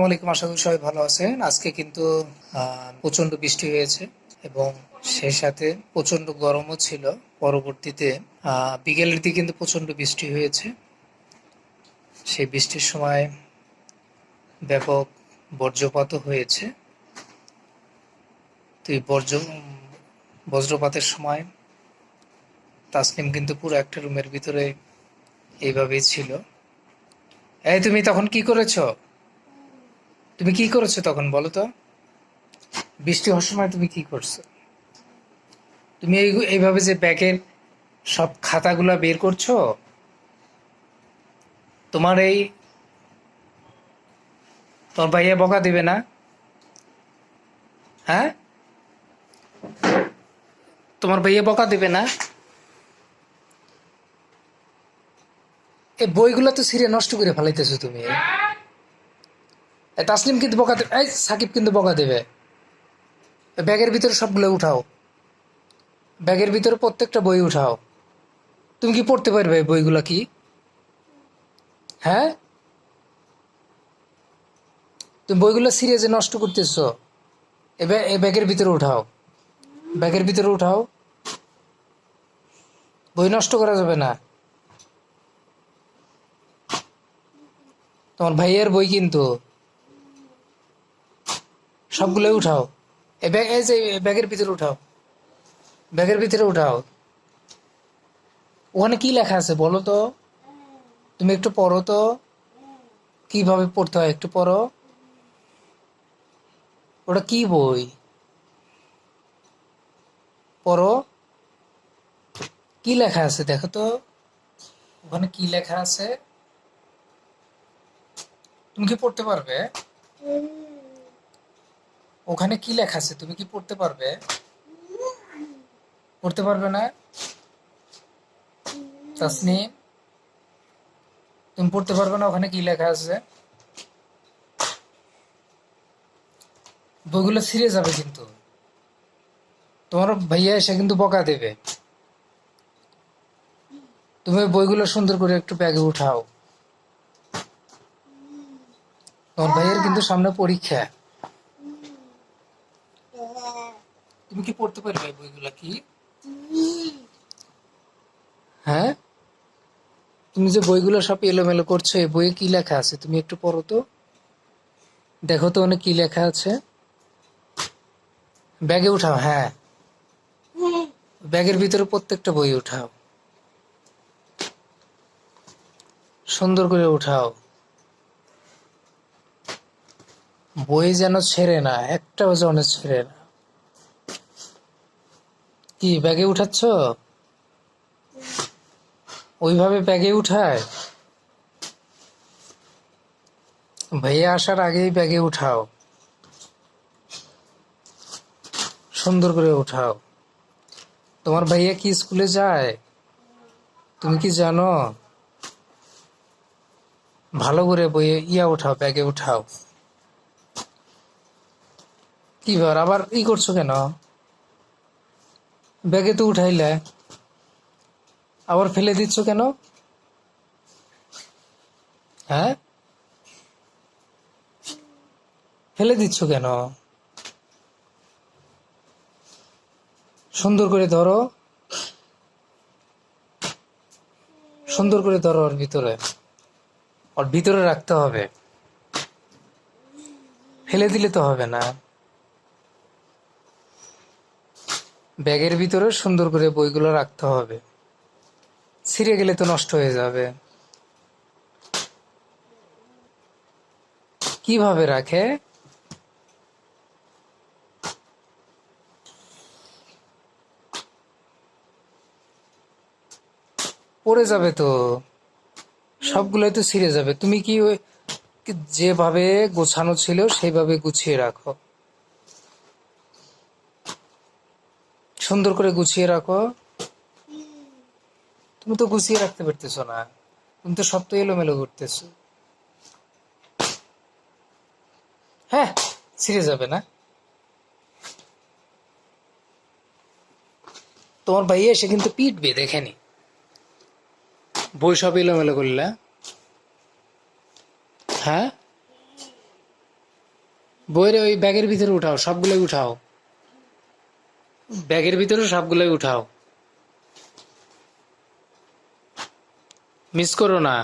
আসসালামু আলাইকুম আশা করি সবাই ভালো আছেন। আজকে কিন্তু আহ, প্রচণ্ড বৃষ্টি হয়েছে এবং সেই সাথে প্রচণ্ড গরমও ছিল। পরবর্তীতে বিকেলের দিকে কিন্তু প্রচণ্ড বৃষ্টি হয়েছে। সেই বৃষ্টির সময় ব্যাপক বজ্রপাতও হয়েছে। তো এই বজ্র বজ্রপাতের সময় তাসনিম কিন্তু পুরো একটা রুমের ভিতরে এইভাবেই ছিল। এই তুমি তখন কি করেছ? তুমি কি করেছ তখন বলো তো? বৃষ্টি হওয়ার সময় তুমি কি করছ? তুমি এইভাবে যে ব্যাগের সব খাতাগুলা বের করছ? তোমার এই তোমার ভাইয়া বকা দিবে না? হ্যাঁ? তোমার ভাইয়া বকা দেবে না? এই বইগুলো তো ছিঁড়ে নষ্ট করে ফেলাইতেছো তুমি। তাসলিম কিন্তু বকা দেবে এই সাকিব কিন্তু বকা দেবে। ব্যাগের ভিতরে সবগুলো উঠাও। ব্যাগের ভিতরে প্রত্যেকটা বই উঠাও। তুমি কি পড়তে পারবে বইগুলো কি? হ্যাঁ? তুমি বইগুলো যে নষ্ট করতেছো। এ ব্যাগের ভিতরে উঠাও। ব্যাগের ভিতরে উঠাও। বই নষ্ট করা যাবে না। তোমার ভাইয়ের বই কিন্তু সবগুলো উঠাও। এই ব্যাগ, এই যে ব্যাগের ভিতরে উঠাও। ব্যাগের ভিতরে উঠাও। ওখানে কি লেখা আছে বলো তো? তুমি একটু পড়ো তো। কীভাবে পড়তে হয় একটু পড়ো। ওটা কি বই? পড়ো। কি লেখা আছে দেখো তো। ওখানে কি লেখা আছে? তুমি কি পড়তে পারবে? ওখানে কি লেখা আছে? তুমি কি পড়তে পারবে? পড়তে পারবে না? তাসনিম, তুমি পড়তে পারবে না ওখানে কি লেখা আছে? বইগুলো ছিঁড়ে যাবে কিন্তু। তোমার ভাইয়া এসে কিন্তু বকা দেবে। তুমি বইগুলো সুন্দর করে একটু ব্যাগে উঠাও। তোমার ভাইয়ের কিন্তু সামনে পরীক্ষা। তুমি কি পড়তে পারবে বইগুলা কি? হ্যাঁ? তুমি যে বইগুলো সব এলোমেলো করছ এই বইয়ে কি লেখা আছে? তুমি একটু পড়ো তো। দেখো তো অনেক কি লেখা আছে। ব্যাগে উঠাও হ্যাঁ। ব্যাগের ভিতরে প্রত্যেকটা বই উঠাও। সুন্দর করে উঠাও। বই যেন ছেড়ে না একটাও যেন ছেড়ে না। কি, ব্যাগে উঠাচ্ছ? ওইভাবে ব্যাগে উঠায়? ভাইয়া, আসার আগেই ব্যাগে উঠাও। সুন্দর করে উঠাও। তোমার ভাইয়া কি স্কুলে যায়? তুমি কি জানো? ভালো করে বইয়ে ইয়া উঠাও, ব্যাগে উঠাও। কি আবার ই করছ কেন? ব্যাগে তো উঠাইলে। আবার ফেলে দিচ্ছ কেন? হ্যাঁ? ফেলে দিচ্ছ কেন? সুন্দর করে ধরো। সুন্দর করে ধরো ওর ভিতরে। ওর ভিতরে রাখতে হবে। ফেলে দিলে তো হবে না। ব্যাগের ভিতরে সুন্দর করে বইগুলো রাখতে হবে। ছিঁড়ে গেলে তো নষ্ট হয়ে যাবে। কীভাবে রাখে? পড়ে যাবে তো। সবগুলোই তো ছিঁড়ে যাবে। তুমি কি যেভাবে গোছানো ছিল, সেইভাবে গুছিয়ে রাখো। সুন্দর করে গুছিয়ে রাখো। তুমি তো গুছিয়ে রাখতে পারতেছো না। তুমি তো সব তো এলোমেলো করতেছো। হ্যাঁ ছিঁড়ে যাবে না। তোমার ভাই এসে কিন্তু পিটবে দেখেনি বই সব এলোমেলো করলে। হ্যাঁ? বইয়ের ওই ব্যাগের ভিতরে উঠাও, সবগুলোই উঠাও। ব্যাগের ভিতরে সবগুলোই উঠাও। মিস করো না।